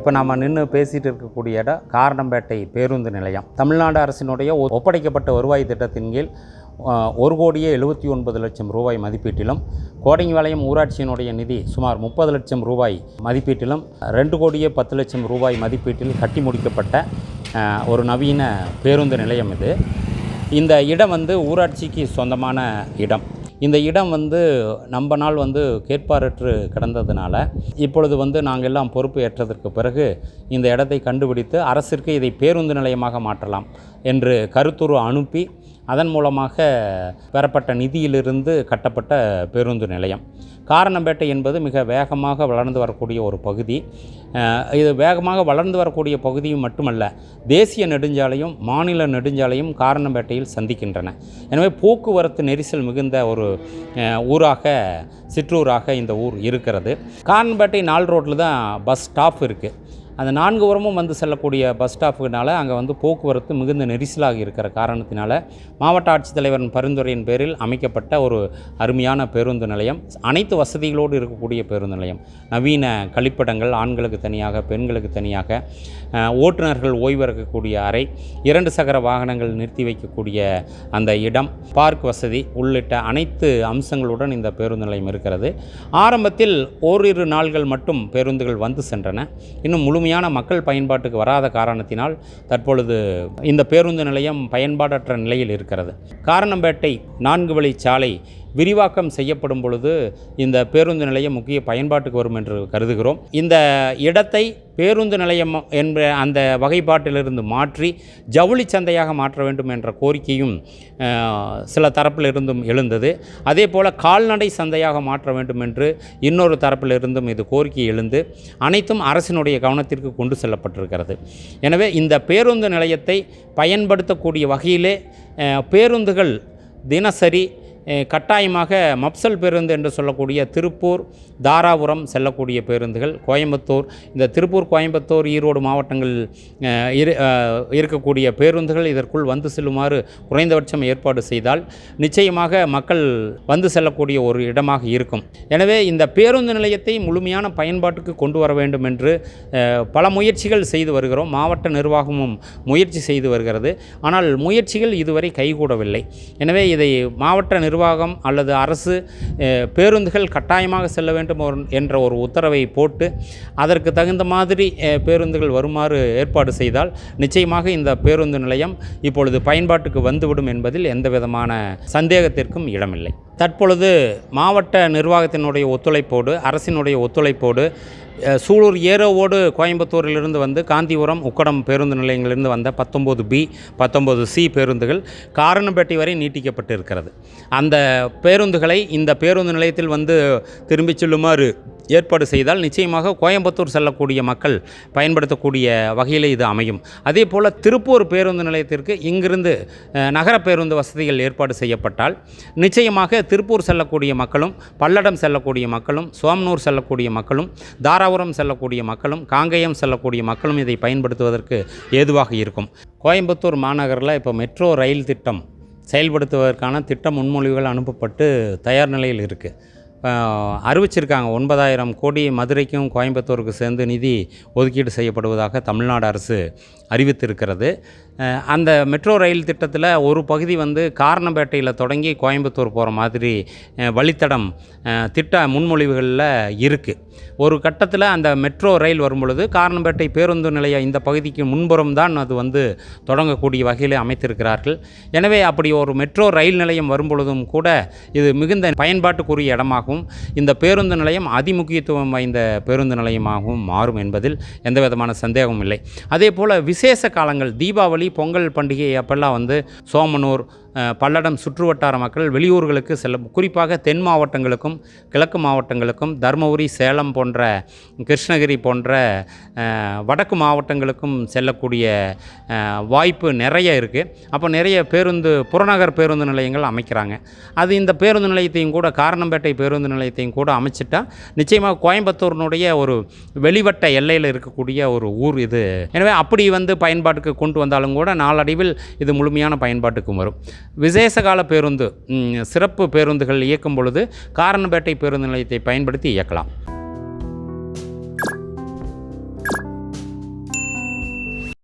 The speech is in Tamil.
இப்போ நம்ம நின்று பேசிகிட்டு இருக்கக்கூடிய இடம் காரணம்பேட்டை பேருந்து நிலையம். தமிழ்நாடு அரசினுடைய ஒ- ஒப்படைக்கப்பட்ட வருவாய் திட்டத்தின் கீழ் ஒரு கோடியே எழுபத்தி ஒன்பது லட்சம் ரூபாய் மதிப்பீட்டிலும் கோடங்கிபாளையம் ஊராட்சியினுடைய நிதி சுமார் முப்பது லட்சம் ரூபாய் மதிப்பீட்டிலும் ரெண்டு கோடியே பத்து லட்சம் ரூபாய் மதிப்பீட்டில் கட்டி முடிக்கப்பட்ட ஒரு நவீன பேருந்து நிலையம் இது. இந்த இடம் வந்து ஊராட்சிக்கு சொந்தமான இடம். இந்த இடம் வந்து நம்ம நாள் வந்து கேட்பாரற்று கிடந்ததுனால இப்பொழுது வந்து நாங்கள் எல்லாம் பொறுப்பு ஏற்றதற்கு பிறகு இந்த இடத்தை கண்டுபிடித்து அரசிற்கு இதை பேருந்து நிலையமாக மாற்றலாம் என்று கருத்துரு அனுப்பி அதன் மூலமாக பெறப்பட்ட நிதியிலிருந்து கட்டப்பட்ட பேருந்து நிலையம். காரணம்பேட்டை என்பது மிக வேகமாக வளர்ந்து வரக்கூடிய ஒரு பகுதி. இது வேகமாக வளர்ந்து வரக்கூடிய பகுதியும் மட்டுமல்ல தேசிய நெடுஞ்சாலையும் மாநில நெடுஞ்சாலையும் காரணம்பேட்டையில் சந்திக்கின்றன. எனவே போக்குவரத்து நெரிசல் மிகுந்த ஒரு ஊராக சிற்றூராக இந்த ஊர் இருக்கிறது. காரணம்பேட்டை நாள் ரோட்டில் தான் பஸ் ஸ்டாப் இருக்குது அந்த நான்கு உரமும் வந்து செல்லக்கூடிய பஸ் ஸ்டாப்புனால அங்கே வந்து போக்குவரத்து மிகுந்த நெரிசலாக இருக்கிற காரணத்தினால மாவட்ட ஆட்சித்தலைவரின் பரிந்துரையின் பேரில் அமைக்கப்பட்ட ஒரு அருமையான பேருந்து நிலையம். அனைத்து வசதிகளோடு இருக்கக்கூடிய பேருந்து நிலையம். நவீன கழிப்பிடங்கள் ஆண்களுக்கு தனியாக பெண்களுக்கு தனியாக ஓட்டுநர்கள் ஓய்வெடுக்கக்கூடிய அறை இரண்டு சக்கர வாகனங்கள் நிறுத்தி வைக்கக்கூடிய அந்த இடம் பார்க் வசதி உள்ளிட்ட அனைத்து அம்சங்களுடன் இந்த பேருந்து நிலையம் இருக்கிறது. ஆரம்பத்தில் ஓரிரு நாள்கள் மட்டும் பேருந்துகள் வந்து சென்றன. இன்னும் முழுமையான மக்கள் பயன்பாட்டுக்கு வராத காரணத்தினால் தற்பொழுது இந்த பேருந்து நிலையம் பயன்பாடற்ற நிலையில் இருக்கிறது. காரணம்பேட்டை நான்கு வழி சாலை விரிவாக்கம் செய்யப்படும் பொழுது இந்த பேருந்து நிலையம் முக்கிய பயன்பாட்டுக்கு வரும் என்று கருதுகிறோம். இந்த இடத்தை பேருந்து நிலையம் என்ற அந்த வகைப்பாட்டிலிருந்து மாற்றி ஜவுளி சந்தையாக மாற்ற வேண்டும் என்ற கோரிக்கையும் சில தரப்பிலிருந்தும் எழுந்தது. அதே போல் கால்நடை சந்தையாக மாற்ற வேண்டும் என்று இன்னொரு தரப்பிலிருந்தும் இது கோரிக்கை எழுந்து அனைத்தும் அரசினுடைய கவனத்திற்கு கொண்டு செல்லப்பட்டிருக்கிறது. எனவே இந்த பேருந்து நிலையத்தை பயன்படுத்தக்கூடிய வகையிலே பேருந்துகள் தினசரி கட்டாயமாக மப்சல் பேருந்து என்று சொல்லக்கூடிய திருப்பூர் தாராபுரம் செல்லக்கூடிய பேருந்துகள் கோயம்புத்தூர் இந்த திருப்பூர் கோயம்புத்தூர் ஈரோடு மாவட்டங்கள் இரு இருக்கக்கூடிய பேருந்துகள் இதற்குள் வந்து செல்லுமாறு குறைந்தபட்சம் ஏற்பாடு செய்தால் நிச்சயமாக மக்கள் வந்து செல்லக்கூடிய ஒரு இடமாக இருக்கும். எனவே இந்த பேருந்து நிலையத்தை முழுமையான பயன்பாட்டுக்கு கொண்டு வர வேண்டும் என்று பல முயற்சிகள் செய்து வருகிறோம். மாவட்ட நிர்வாகமும் முயற்சி செய்து வருகிறது. ஆனால் முயற்சிகள் இதுவரை கைகூடவில்லை. எனவே இதை மாவட்ட நிர்வாகம் அல்லது அரசு பேருந்துகள் கட்டாயமாக செல்ல வேண்டும் என்ற ஒரு உத்தரவை போட்டு அதற்கு தகுந்த மாதிரி பேருந்துகள் வருமாறு ஏற்பாடு செய்தால் நிச்சயமாக இந்த பேருந்து நிலையம் இப்பொழுது பயன்பாட்டுக்கு வந்துவிடும் என்பதில் எந்த விதமான சந்தேகத்திற்கும் இடமில்லை. தற்பொழுது மாவட்ட நிர்வாகத்தினுடைய ஒத்துழைப்போடு அரசினுடைய ஒத்துழைப்போடு சூலூர் ஏரோவோடு கோயம்புத்தூரிலிருந்து வந்து காந்திபுரம் உக்கடம் பேருந்து நிலையங்களிலிருந்து வந்த பத்தொம்போது பி பத்தொம்போது சி பேருந்துகள் காரணம்பேட்டை வரை நீட்டிக்கப்பட்டு இருக்கிறது அந்த பேருந்துகளை இந்த பேருந்து நிலையத்தில் வந்து திரும்பிச் செல்லுமாறு ஏற்பாடு செய்தால் நிச்சயமாக கோயம்புத்தூர் செல்லக்கூடிய மக்கள் பயன்படுத்தக்கூடிய வகையில் இது அமையும். அதே போல் திருப்பூர் பேருந்து நிலையத்திற்கு இங்கிருந்து நகர பேருந்து வசதிகள் ஏற்பாடு செய்யப்பட்டால் நிச்சயமாக திருப்பூர் செல்லக்கூடிய மக்களும் பல்லடம் செல்லக்கூடிய மக்களும் சோம்னூர் செல்லக்கூடிய மக்களும் தாராபுரம் செல்லக்கூடிய மக்களும் காங்கேயம் செல்லக்கூடிய மக்களும் இதை பயன்படுத்துவதற்கு ஏதுவாக இருக்கும். கோயம்புத்தூர் மாநகரில் இப்போ மெட்ரோ ரயில் திட்டம் செயல்படுத்துவதற்கான திட்ட முன்மொழிவுகள் அனுப்பப்பட்டு தயார் நிலையில் இருக்குது அறிவிச்சிருக்காங்க. ஒன்பதாயிரம் கோடி மதுரைக்கும் கோயம்புத்தூருக்கு சேர்ந்து நிதி ஒதுக்கீடு செய்யப்படுவதாக தமிழ்நாடு அரசு அறிவித்திருக்கிறது. அந்த மெட்ரோ ரயில் திட்டத்தில் ஒரு பகுதி வந்து காரணம்பேட்டையில் தொடங்கி கோயம்புத்தூர் போகிற மாதிரி வழித்தடம் திட்ட முன்மொழிவுகளில் இருக்குது ஒரு கட்டத்தில் அந்த மெட்ரோ ரயில் வரும் பொழுது காரணம்பேட்டை பேருந்து நிலைய இந்த பகுதிக்கு முன்புறம் தான் அது வந்து தொடங்கக்கூடிய வகையில் அமைத்திருக்கிறார்கள். எனவே அப்படி ஒரு மெட்ரோ ரயில் நிலையம் வரும்பொழுதும் கூட இது மிகுந்த பயன்பாட்டுக்குரிய இடமாகவும் இந்த பேருந்து நிலையம் அதிமுக்கியத்துவம் வாய்ந்த பேருந்து நிலையமாகவும் மாறும் என்பதில் எந்த விதமான சந்தேகமும் இல்லை. அதே போல் விசேஷ காலங்கள் தீபாவளி பொங்கல் பண்டிகை அப்போல்லாம் வந்து சோமனூர் பல்லடம் சுற்றுவட்டார மக்கள் வெளியூர்களுக்கு செல்ல குறிப்பாக தென் மாவட்டங்களுக்கும் கிழக்கு மாவட்டங்களுக்கும் தருமபுரி சேலம் போன்ற கிருஷ்ணகிரி போன்ற வடக்கு மாவட்டங்களுக்கும் செல்லக்கூடிய வாய்ப்பு நிறைய இருக்குது அப்போ நிறைய பேருந்து புறநகர் பேருந்து நிலையங்கள் அமைக்கிறாங்க. அது இந்த பேருந்து நிலையத்தையும் கூட காரணம்பேட்டை பேருந்து நிலையத்தையும் கூட அமைச்சிட்டா நிச்சயமாக கோயம்புத்தூரினுடைய ஒரு வெளிவட்ட எல்லையில் இருக்கக்கூடிய ஒரு ஊர் இது. எனவே அப்படி வந்து பயன்பாட்டுக்கு கொண்டு வந்தாலும் கூட நாளடைவில் இது முழுமையான பயன்பாட்டுக்கும் வரும். விசேஷ கால பேருந்து சிறப்பு பேருந்துகள் இயக்கும் பொழுது காரணம்பேட்டை பேருந்து நிலையத்தை பயன்படுத்தி இயக்கலாம்.